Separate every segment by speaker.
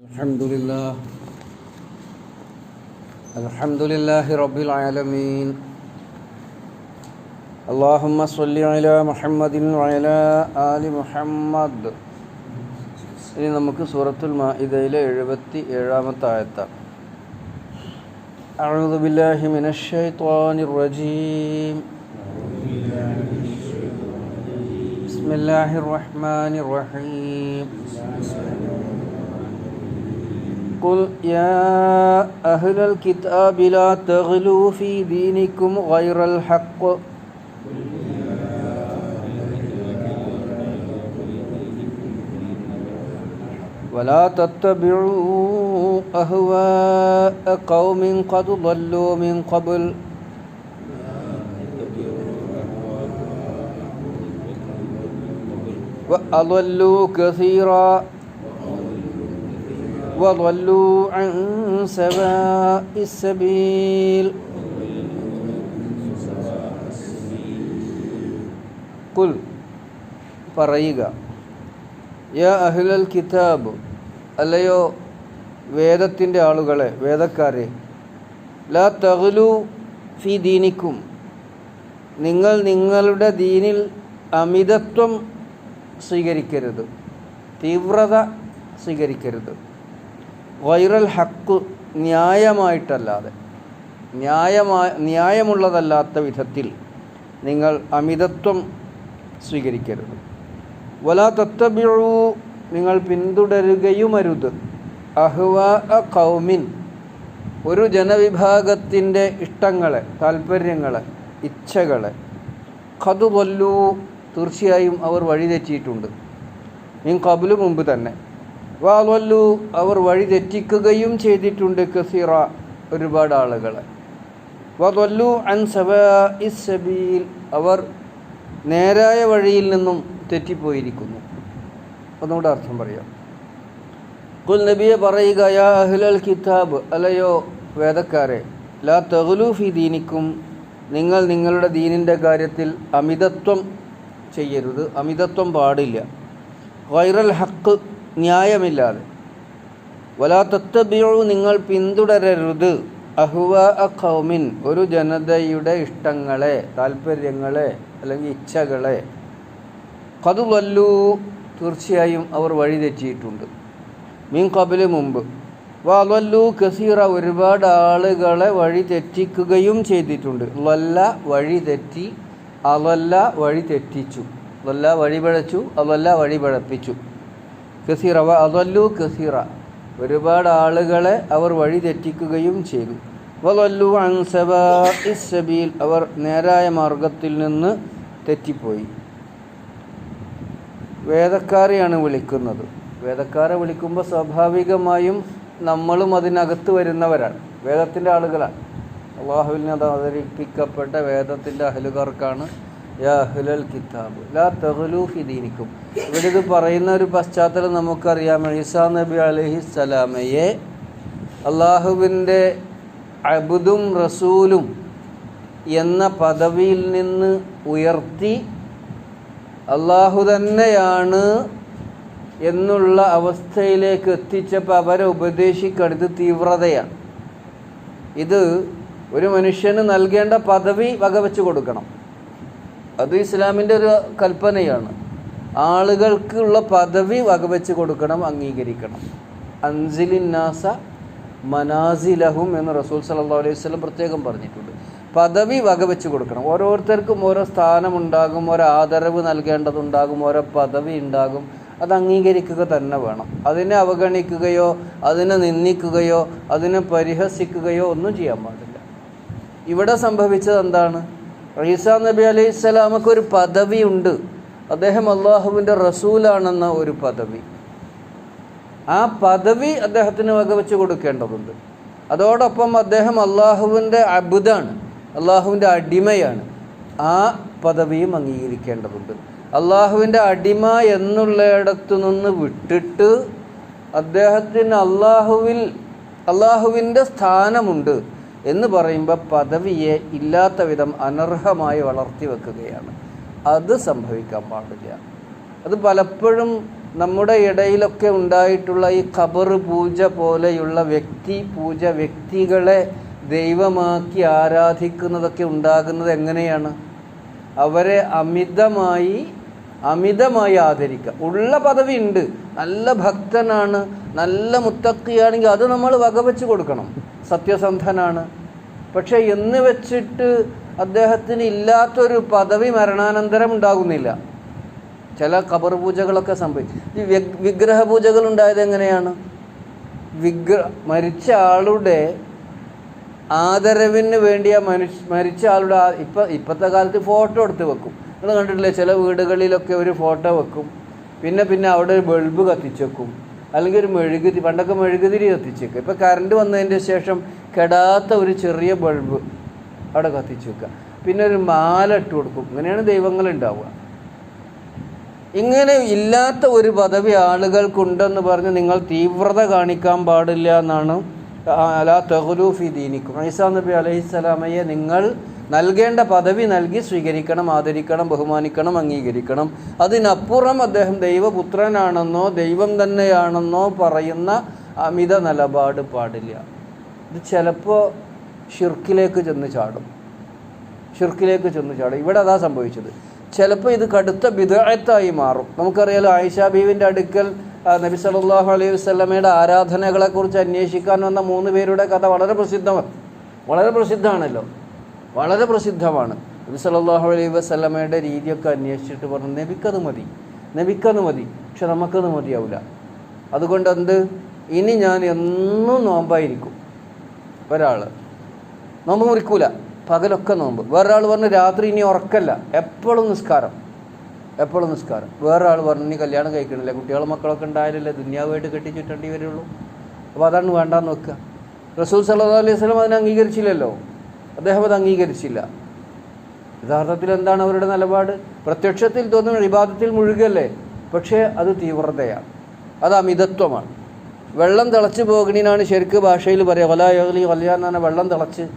Speaker 1: الحمد لله الحمد لله رب العالمين اللهم صل على محمد وعلى آل محمد ഇനി നമുക്ക് സൂറത്തുൽ മാഇദയിലെ എഴുപത്തി ഏഴാമത്തെ ആയത്താണ് أعوذ بالله من الشيطان الرجيم بسم الله الرحمن الرحيم قل يا أهل الكتاب لا تغلوا في دينكم غير الحق ولا تتبعوا أهواء قوم قد ضلوا من قبل وأضلوا كثيرا وضلوا عن سواء السبيل قل പറയുക യാ അഹ്ലൽ കിതാബ് അല്ലയോ വേദത്തിൻ്റെ ആളുകളെ വേദക്കാരെ ലാ തഗ്ലു ഫി ദീനിക്കും നിങ്ങൾ നിങ്ങളുടെ ദീനിൽ അമിതത്വം സ്വീകരിക്കരുത് തീവ്രത സ്വീകരിക്കരുത് വൈറൽ ഹക്ക് ന്യായമായിട്ടല്ലാതെ ന്യായമായ ന്യായമുള്ളതല്ലാത്ത വിധത്തിൽ നിങ്ങൾ അമിതത്വം സ്വീകരിക്കരുത്. വലാ തത്തബിഴു നിങ്ങൾ പിന്തുടരുകയുമരുത്. അഹ്വ കൗമിൻ ഒരു ജനവിഭാഗത്തിന്റെ ഇഷ്ടങ്ങളെ താല്പര്യങ്ങളെ ഇച്ഛകളെ. കതുകൊല്ലു തീർച്ചയായും അവർ വഴിതെറ്റിയിട്ടുണ്ട്. ഇൻ കബുലു മുമ്പ് തന്നെ. വാവല്ലു അവർ വഴി തെറ്റിക്കുകയും ചെയ്തിട്ടുണ്ട് കസീറ ഒരുപാട് ആളുകളെ. വതൊല്ലു അൻ സബ ഇസബീൽ അവർ നേരായ വഴിയിൽ നിന്നും തെറ്റിപ്പോയിരിക്കുന്നു. ഒന്നുകൂടെ അർത്ഥം പറയാം. കുൽ നബിയെ പറയുക യാ അഹ്ലൽ കിതാബ്. അലയോ വേദക്കാരെ ലാ തഹ്ലു ദീനിക്കും. നിങ്ങൾ നിങ്ങളുടെ ദീനിന്റെ കാര്യത്തിൽ അമിതത്വം ചെയ്യരുത് അമിതത്വം പാടില്ല. വൈറൽ ഹക്ക് ന്യായമില്ലാതെ. വലാ തത്തബിയു നിങ്ങൾ പിന്തുടരരുത്. അഹുവ ഖൗമിൻ ഒരു ജനതയുടെ ഇഷ്ടങ്ങളെ താല്പര്യങ്ങളെ അല്ലെങ്കിൽ ഇച്ഛകളെ. കതുവല്ലു തീർച്ചയായും അവർ വഴിതെറ്റിയിട്ടുണ്ട് മീൻ കബിൽ മുമ്പ്. വല്ലു കസീറ ഒരുപാട് ആളുകളെ വഴി തെറ്റിക്കുകയും ചെയ്തിട്ടുണ്ട്. ലല്ല വഴി തെറ്റി അവല്ല വഴി തെറ്റിച്ചു. ലല്ല വഴി പിഴച്ചു അവല്ല വഴി പിഴപ്പിച്ചു. കസീറ വ അതല്ലു കസീറ. ഒരുപാട് ആളുകളെ അവർ വഴി തെറ്റിക്കുകയും ചെയ്തു. വലല്ലു അൻസബീൽ അവർ നേരായ മാർഗത്തിൽ നിന്ന് തെറ്റിപ്പോയി. വേദക്കാരെയാണ് വിളിക്കുന്നത്. വേദക്കാരെ വിളിക്കുമ്പോൾ സ്വാഭാവികമായും നമ്മളും അതിനകത്ത് വരുന്നവരാണ്. വേദത്തിന്റെ ആളുകളാണ്. അള്ളാഹുവിനെ അത് അവതരിപ്പിക്കപ്പെട്ട വേദത്തിന്റെ അഹലുകാർക്കാണ് കിതാബ് ലാ തഹ്ലൂഫി ദീനിക്കും. ഇവിടെ ഇത് പറയുന്ന ഒരു പശ്ചാത്തലം നമുക്കറിയാം. ഈസാ നബി അലഹി സ്വലാമയെ അള്ളാഹുവിന്റെ അബുദും റസൂലും എന്ന പദവിയിൽ നിന്ന് ഉയർത്തി അള്ളാഹു തന്നെയാണ് എന്നുള്ള അവസ്ഥയിലേക്ക് എത്തിച്ചപ്പോൾ അവരെ ഉപദേശിക്കണത് തീവ്രതയാണ്. ഇത് ഒരു മനുഷ്യന് നൽകേണ്ട പദവി വകവെച്ച് കൊടുക്കണം. അത് ഇസ്ലാമിന്റെ ഒരു കൽപ്പനയാണ്. ആളുകൾക്കുള്ള പദവി വകവെച്ച് കൊടുക്കണം അംഗീകരിക്കണം. അൻസിലിന്നാസ മനാസിലഹും എന്ന് റസൂൽ സല്ലാ അലൈഹി സ്വലം പ്രത്യേകം പറഞ്ഞിട്ടുണ്ട്. പദവി വകവെച്ച് കൊടുക്കണം. ഓരോരുത്തർക്കും ഓരോ സ്ഥാനമുണ്ടാകും ഓരോ ആദരവ് നൽകേണ്ടതുണ്ടാകും ഓരോ പദവി ഉണ്ടാകും. അത് അംഗീകരിക്കുക തന്നെ വേണം. അതിനെ അവഗണിക്കുകയോ അതിനെ നിന്ദിക്കുകയോ അതിനെ പരിഹസിക്കുകയോ ഒന്നും ചെയ്യാൻ പാടില്ല. ഇവിടെ സംഭവിച്ചത് എന്താണ്? ഈസാ നബി അലൈഹി സ്വലാമക്ക് ഒരു പദവി ഉണ്ട്. അദ്ദേഹം അള്ളാഹുവിന്റെ റസൂലാണെന്ന ഒരു പദവി. ആ പദവി അദ്ദേഹത്തിന് വകവെച്ച് കൊടുക്കേണ്ടതുണ്ട്. അതോടൊപ്പം അദ്ദേഹം അള്ളാഹുവിന്റെ അബുദാണ് അള്ളാഹുവിന്റെ അടിമയാണ്. ആ പദവിയും അംഗീകരിക്കേണ്ടതുണ്ട്. അള്ളാഹുവിന്റെ അടിമ എന്നുള്ളയിടത്തു നിന്ന് വിട്ടിട്ട് അദ്ദേഹത്തിന് അള്ളാഹുവിൽ അള്ളാഹുവിന്റെ സ്ഥാനമുണ്ട്. എന്ന് പറയുമ്പോൾ പദവിയെ ഇല്ലാത്ത വിധം അനർഹമായി വളർത്തി വെക്കുകയാണ്. അത് സംഭവിക്കാൻ പാടില്ല. അത് പലപ്പോഴും നമ്മുടെ ഇടയിലൊക്കെ ഉണ്ടായിട്ടുള്ള ഈ ഖബർ പൂജ പോലെയുള്ള വ്യക്തി പൂജ വ്യക്തികളെ ദൈവമാക്കി ആരാധിക്കുന്നതൊക്കെ ഉണ്ടാകുന്നത് എങ്ങനെയാണ്? അവരെ അമിതമായി അമിതമായി ആദരിക്കുക. ഉള്ള പദവി ഉണ്ട്. നല്ല ഭക്തനാണ് നല്ല മുത്തക്കിയാണെങ്കിൽ അത് നമ്മൾ വകവെച്ച് കൊടുക്കണം. സത്യസന്ധനാണ്. പക്ഷെ എന്ന് വെച്ചിട്ട് അദ്ദേഹത്തിന് ഇല്ലാത്തൊരു പദവി മരണാനന്തരം ഉണ്ടാകുന്നില്ല. ചില കബർ പൂജകളൊക്കെ സംഭവിക്കും ഈ വിഗ്രഹ പൂജകൾ ഉണ്ടായത് എങ്ങനെയാണ്? വിഗ്ര മരിച്ച ആളുടെ ആദരവിന് വേണ്ടി ആ മനുഷ്യ മരിച്ച ആളുടെ ഇപ്പം ഇപ്പോഴത്തെ കാലത്ത് ഫോട്ടോ എടുത്ത് വെക്കും. നിങ്ങൾ കണ്ടിട്ടില്ലേ? ചില വീടുകളിലൊക്കെ ഒരു ഫോട്ടോ വെക്കും. പിന്നെ പിന്നെ അവിടെ ഒരു ബൾബ് കത്തിച്ചു വെക്കും. അല്ലെങ്കിൽ ഒരു മെഴുകുതിരി പണ്ടൊക്കെ മെഴുകുതിരി കത്തിച്ചു വെക്കുക ഇപ്പം കറണ്ട് വന്നതിന്റെ ശേഷം കെടാത്ത ഒരു ചെറിയ ബൾബ് അവിടെ കത്തിച്ചു വെക്കുക പിന്നെ ഒരു മാല ഇട്ട് കൊടുക്കും. ഇങ്ങനെയാണ് ദൈവങ്ങൾ ഉണ്ടാവുക. ഇങ്ങനെ ഇല്ലാത്ത ഒരു പദവി ആളുകൾക്കുണ്ടെന്ന് പറഞ്ഞ് നിങ്ങൾ തീവ്രത കാണിക്കാൻ പാടില്ല എന്നാണ് അലാ തെഹുലൂഫി ദീനിക്കും. ഐസാ നബി അലൈഹി സ്വലാമയെ നിങ്ങൾ നൽകേണ്ട പദവി നൽകി സ്വീകരിക്കണം ആദരിക്കണം ബഹുമാനിക്കണം അംഗീകരിക്കണം. അതിനപ്പുറം അദ്ദേഹം ദൈവപുത്രനാണെന്നോ ദൈവം തന്നെയാണെന്നോ പറയുന്ന അമിത നിലപാട് പാടില്ല. ഇത് ചിലപ്പോൾ ഷിർക്കിലേക്ക് ചെന്ന് ചാടും. ഷിർക്കിലേക്ക് ചെന്ന് ചാടും. ഇവിടെ അതാ സംഭവിച്ചത്. ചിലപ്പോൾ ഇത് കടുത്ത വിദഗ്ധത്തായി മാറും. നമുക്കറിയാലോ ആയിഷ ബീവിന്റെ അടുക്കൽ നബി സല്ലല്ലാഹു അലൈഹി വസല്ലമയുടെ ആരാധനകളെക്കുറിച്ച് അന്വേഷിക്കാൻ വന്ന മൂന്ന് പേരുടെ കഥ വളരെ പ്രസിദ്ധമാണ്. വളരെ പ്രസിദ്ധമാണല്ലോ. വളരെ പ്രസിദ്ധമാണ്. നബി സല്ലാഹു അലൈഹി വസ്ലമയുടെ രീതിയൊക്കെ അന്വേഷിച്ചിട്ട് പറഞ്ഞു നബിക്കത് മതി നബിക്കത് മതി പക്ഷെ നമുക്കത് മതിയാവില്ല അതുകൊണ്ട് എന്ത് ഇനി ഞാൻ എന്നും നോമ്പായിരിക്കും ഒരാൾ നോമ്പ് മുറിക്കൂല പകലൊക്കെ നോമ്പ്. വേറൊരാൾ പറഞ്ഞു രാത്രി ഇനി ഉറക്കല്ല എപ്പോഴും നിസ്കാരം എപ്പോഴും നിസ്കാരം. വേറൊരാൾ പറഞ്ഞു ഇനി കല്യാണം കഴിക്കണില്ല കുട്ടികളും മക്കളൊക്കെ ഉണ്ടായാലല്ലേ ദുന്യാവായിട്ട് കെട്ടിച്ചുറ്റേണ്ടി വരുള്ളൂ. അപ്പോൾ അതാണ് വേണ്ടാന്ന് വെക്കുക റസൂൽ സല്ലാ അലൈഹി വസല്ലം അതിനെ അംഗീകരിച്ചില്ലല്ലോ. അദ്ദേഹം അത് അംഗീകരിച്ചില്ല. യഥാർത്ഥത്തിൽ എന്താണ് അവരുടെ നിലപാട്? പ്രത്യക്ഷത്തിൽ തോന്നുന്ന വിവാദത്തിൽ മുഴുകല്ലേ? പക്ഷേ അത് തീവ്രതയാണ്. അത് അമിതത്വമാണ്. വെള്ളം തിളച്ച് പോകണിനാണ് ശരിക്ക് ഭാഷയിൽ പറയുക. എന്ന് പറഞ്ഞാൽ വെള്ളം തിളച്ച്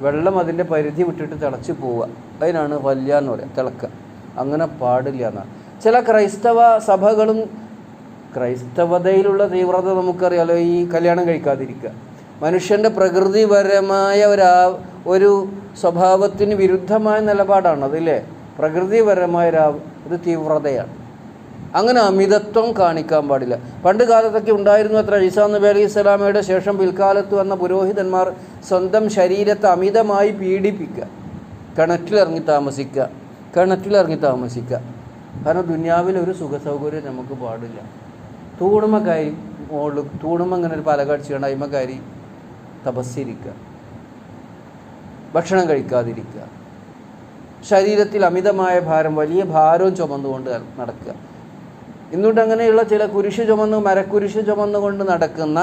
Speaker 1: വെള്ളം അതിന്റെ പരിധി വിട്ടിട്ട് തിളച്ച് പോവുക. അതിനാണ് വല്യ എന്ന് പറയുക തിളക്കുക. അങ്ങനെ പാടില്ല എന്നാണ്. ചില ക്രൈസ്തവ സഭകളും ക്രൈസ്തവതയിലുള്ള തീവ്രത നമുക്കറിയാലോ ഈ കല്യാണം കഴിക്കാതിരിക്കുക. മനുഷ്യന്റെ പ്രകൃതിപരമായ ഒരാ ഒരു സ്വഭാവത്തിന് വിരുദ്ധമായ നിലപാടാണ് അതില്ലേ? പ്രകൃതിപരമായ ഒരു തീവ്രതയാണ്. അങ്ങനെ അമിതത്വം കാണിക്കാൻ പാടില്ല. പണ്ട് കാലത്തൊക്കെ ഉണ്ടായിരുന്നു അത്ര. ഈസാ നബി അലൈഹി ഇസ്ലാമയുടെ ശേഷം പിൽക്കാലത്ത് വന്ന പുരോഹിതന്മാർ സ്വന്തം ശരീരത്തെ അമിതമായി പീഡിപ്പിക്കുക. കിണറ്റിലിറങ്ങി താമസിക്കുക. കിണറ്റിലിറങ്ങി താമസിക്കുക. കാരണം ദുന്യാവിൽ ഒരു സുഖ സൗകര്യം നമുക്ക് പാടില്ല. തൂണുമക്കാരി തൂണുമ ഇങ്ങനെ ഒരു പലകടിച്ചുകൊണ്ട് അയിമക്കാരി തപസ്സിരിക്കുക. ഭക്ഷണം കഴിക്കാതിരിക്കുക. ശരീരത്തിൽ അമിതമായ ഭാരം വലിയ ഭാരവും ചുമന്നുകൊണ്ട് നടക്കുക. എന്നിട്ട് അങ്ങനെയുള്ള ചില കുരിശ് ചുമന്ന് മരക്കുരിശ് ചുമന്നുകൊണ്ട് നടക്കുന്ന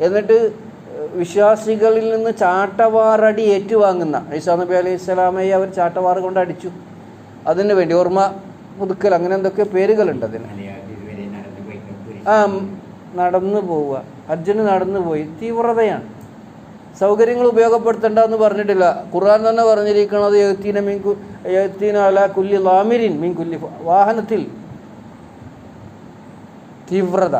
Speaker 1: എന്നിട്ട് വിശ്വാസികളിൽ നിന്ന് ചാട്ടവാറടി ഏറ്റുവാങ്ങുന്ന ഈസാ നബി അലൈഹി സ്വലാമയെ അവർ ചാട്ടവാറ് കൊണ്ട് അടിച്ചു. അതിന് വേണ്ടി ഓർമ്മ പുതുക്കൽ അങ്ങനെ എന്തൊക്കെ പേരുകളുണ്ട് അതിന്. ആ നടന്നു പോവുക. അർജുന് നടന്നു പോയി. തീവ്രതയാണ്. സൗകര്യങ്ങൾ ഉപയോഗപ്പെടുത്തണ്ട എന്ന് പറഞ്ഞിട്ടില്ല. ഖുർആൻ തന്നെ പറഞ്ഞിരിക്കുന്നത് എഴുത്തീന മീൻ എഴുത്തീന അല കുല്ലി ലാമിരിൻ മീൻ കുല്ലി വാഹനത്തിൽ തീവ്രത.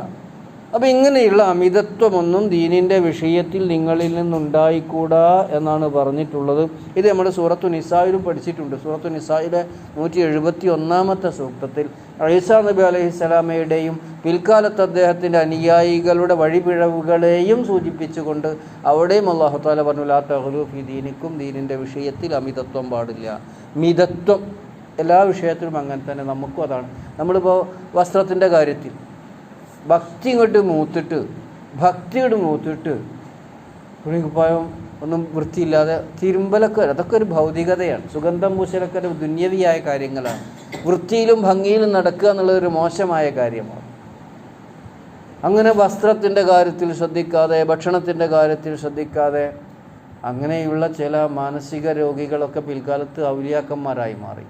Speaker 1: അപ്പം ഇങ്ങനെയുള്ള അമിതത്വമൊന്നും ദീനിന്റെ വിഷയത്തിൽ നിങ്ങളിൽ നിന്നുണ്ടായിക്കൂടാ എന്നാണ് പറഞ്ഞിട്ടുള്ളത്. ഇത് നമ്മുടെ സൂറത്തു നിസായിലും പഠിച്ചിട്ടുണ്ട്. സൂറത്തു നിസായിലെ നൂറ്റി എഴുപത്തി ഒന്നാമത്തെ സൂക്തത്തിൽ ഐസാ നബി അലൈഹി സ്വലാമയുടെയും പിൽക്കാലത്ത് അദ്ദേഹത്തിന്റെ അനുയായികളുടെ വഴിപിഴവുകളെയും സൂചിപ്പിച്ചുകൊണ്ട് അവിടെയും അള്ളാഹു താല പറഞ്ഞു ലാ തഹ്ലൂഫി ദീനിക്കും ദീനിന്റെ വിഷയത്തിൽ അമിതത്വം പാടില്ല. മിതത്വം എല്ലാ വിഷയത്തിലും അങ്ങനെ തന്നെ നമുക്കും അതാണ്. നമ്മളിപ്പോൾ വസ്ത്രത്തിന്റെ കാര്യത്തിൽ ഭക്തി ഇങ്ങോട്ട് മൂത്തിട്ട് ഭക്തി ഇങ്ങോട്ട് മൂത്തിട്ട് തുണിക്കുപ്പായം ഒന്നും വൃത്തിയില്ലാതെ തിരുമ്പലൊക്കെ അതൊക്കെ ഒരു ഭൗതികതയാണ്. സുഗന്ധം പൂശലൊക്കെ ഒരു ദുന്യവിയായ കാര്യങ്ങളാണ്. വൃത്തിയിലും ഭംഗിയിലും നടക്കുക എന്നുള്ളത് ഒരു മോശമായ കാര്യമാണ്. അങ്ങനെ വസ്ത്രത്തിന്റെ കാര്യത്തിൽ ശ്രദ്ധിക്കാതെ ഭക്ഷണത്തിന്റെ കാര്യത്തിൽ ശ്രദ്ധിക്കാതെ അങ്ങനെയുള്ള ചില മാനസിക രോഗികളൊക്കെ പിൽക്കാലത്ത് ഔലിയാക്കന്മാരായി മാറി.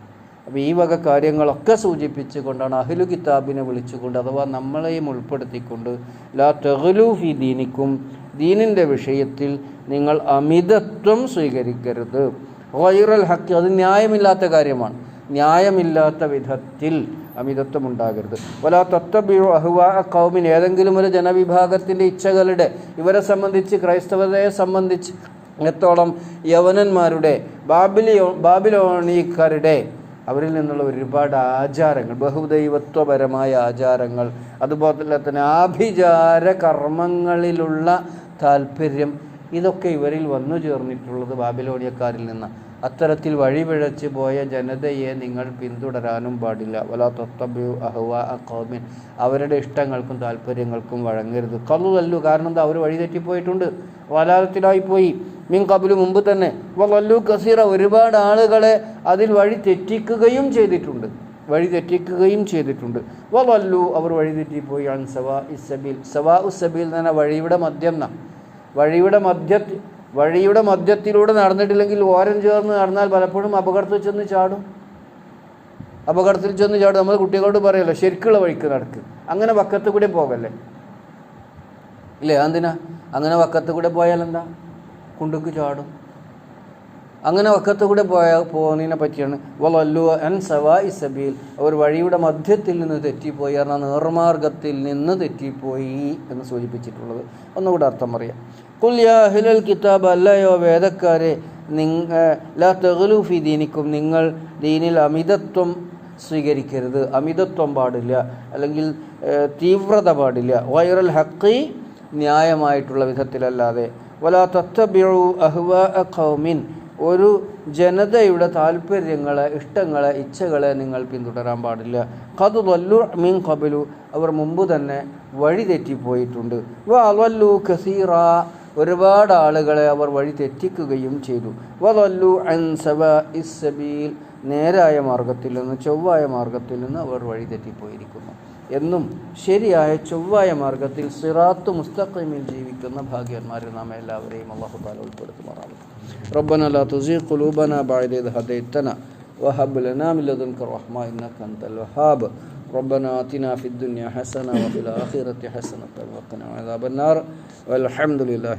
Speaker 1: അപ്പോൾ ഈ വക കാര്യങ്ങളൊക്കെ സൂചിപ്പിച്ചുകൊണ്ടാണ് അഹ്ലു കിതാബിനെ വിളിച്ചുകൊണ്ട് അഥവാ നമ്മളെയും ഉൾപ്പെടുത്തിക്കൊണ്ട് ലാ തെഹ്ലു ഫി ദീനിക്കും ദീനിന്റെ വിഷയത്തിൽ നിങ്ങൾ അമിതത്വം സ്വീകരിക്കരുത്. വൈറൽ ഹക്ക് അത് ന്യായമില്ലാത്ത കാര്യമാണ്. ന്യായമില്ലാത്ത വിധത്തിൽ അമിതത്വം ഉണ്ടാകരുത്. വലാ തൊത്തബിഴു അഹുവാ കൗമിൻ ഏതെങ്കിലും ഒരു ജനവിഭാഗത്തിന്റെ ഇച്ഛകളുടെ ഇവരെ സംബന്ധിച്ച് ക്രൈസ്തവതയെ സംബന്ധിച്ച് എത്തോളം യവനന്മാരുടെ ബാബിലിയോ ബാബിലോണിക്കാരുടെ അവരിൽ നിന്നുള്ള ഒരുപാട് ആചാരങ്ങൾ ബഹുദൈവത്വപരമായ ആചാരങ്ങൾ അതുപോലെ തന്നെ ആഭിചാര കർമ്മങ്ങളിലുള്ള താല്പര്യം ഇതൊക്കെ ഇവരിൽ വന്നു ചേർന്നിട്ടുള്ളത് ബാബിലോണിയക്കാരിൽ നിന്ന്. അത്തരത്തിൽ വഴിപിഴച്ച് പോയ ജനതയെ നിങ്ങൾ പിന്തുടരാനും പാടില്ല. വല തൊത്തബ്യു അഹുവ അക്കോമിൻ അവരുടെ ഇഷ്ടങ്ങൾക്കും താല്പര്യങ്ങൾക്കും വഴങ്ങരുത്. കല്ലുതല്ലു കാരണം എന്താ? അവർ വഴി തെറ്റിപ്പോയിട്ടുണ്ട് വലാലത്തിലായി പോയി മീൻ കബിൽ മുമ്പ് തന്നെ. വല്ലു കസീറ ഒരുപാട് ആളുകളെ അതിൽ വഴി തെറ്റിക്കുകയും ചെയ്തിട്ടുണ്ട്. വഴി തെറ്റിക്കുകയും ചെയ്തിട്ടുണ്ട്. വല്ലു അവർ വഴി തെറ്റിപ്പോയി അൺ സവാ ഇസബീൽ സവാ ഉസബീൽ എന്ന് പറഞ്ഞാൽ വഴിയുടെ മദ്യം എന്ന വഴിയുടെ മധ്യ വഴിയുടെ മധ്യത്തിലൂടെ നടന്നിട്ടില്ലെങ്കിൽ ഓരം ചേർന്ന് നടന്നാൽ പലപ്പോഴും അപകടത്തിൽ ചെന്ന് ചാടും. അപകടത്തിൽ ചെന്ന് ചാടും. നമ്മൾ കുട്ടികളോട് പറയല്ലോ ശരിക്കുള്ള വഴിക്ക് നടക്ക്. അങ്ങനെ വക്കത്ത് കൂടെ പോകല്ലേ? ഇല്ലേ? എന്തിനാ അങ്ങനെ വക്കത്ത് കൂടെ പോയാൽ എന്താ? കുണ്ടുക്ക് ചാടും. അങ്ങനെ വക്കത്തു കൂടെ പോയ പോകുന്നതിനെ പറ്റിയാണ്. വലല്ലു അൻ സവാ ഇസബീൽ അവർ വഴിയുടെ മധ്യത്തിൽ നിന്ന് തെറ്റിപ്പോയി. പറഞ്ഞാൽ നേർമാർഗത്തിൽ നിന്ന് തെറ്റിപ്പോയി എന്ന് സൂചിപ്പിച്ചിട്ടുള്ളത്. ഒന്നുകൂടെ അർത്ഥം പറയാം. കുല്യാഹിലൽ കിതാബ് അല്ലയോ വേദക്കാരെ? നിങ്ങ ലാ തെഗലൂഫി ദീനിക്കും. നിങ്ങൾ ദീനിൽ അമിതത്വം സ്വീകരിക്കരുത്. അമിതത്വം പാടില്ല. അല്ലെങ്കിൽ തീവ്രത പാടില്ല. വൈറൽ ഹക്കി ന്യായമായിട്ടുള്ള വിധത്തിലല്ലാതെ. വലാ തത്തബിഴു അഹ്വ ഖൗമിൻ. ഒരു ജനതയുടെ താല്പര്യങ്ങളെ ഇഷ്ടങ്ങളെ ഇച്ഛകളെ നിങ്ങൾ പിന്തുടരാൻ പാടില്ല. കതു വല്ലു മീൻ കബലു അവർ മുമ്പ് തന്നെ വഴി തെറ്റിപ്പോയിട്ടുണ്ട്. വല്ലു കസീറ. ഒരുപാട് ആളുകളെ അവർ വഴി തെറ്റിക്കുകയും ചെയ്തു. വലല്ലു അൻ സവ ഇസ്സബീൽ നേരായ മാർഗത്തിൽ നിന്ന് ചൊവ്വായ മാർഗത്തിൽ നിന്ന് അവർ വഴി തെറ്റിപ്പോയിരിക്കുന്നു. എന്നും ശരിയായ ചൊവ്വായ മാർഗത്തിൽ സിറാത്ത് മുസ്തഖീമിൽ ജീവിക്കുന്ന ഭാഗ്യന്മാരെ നാം എല്ലാവരെയും അള്ളാഹു താല ഉൾപ്പെടുത്തുമാറാവും ربنا لا تزغ قلوبنا بعد إذ هديتنا وهب لنا من لدنك رحمة إنك أنت الوهاب ربنا آتنا في الدنيا حسنة وفي الآخرة حسنة وقنا عذاب النار والحمد لله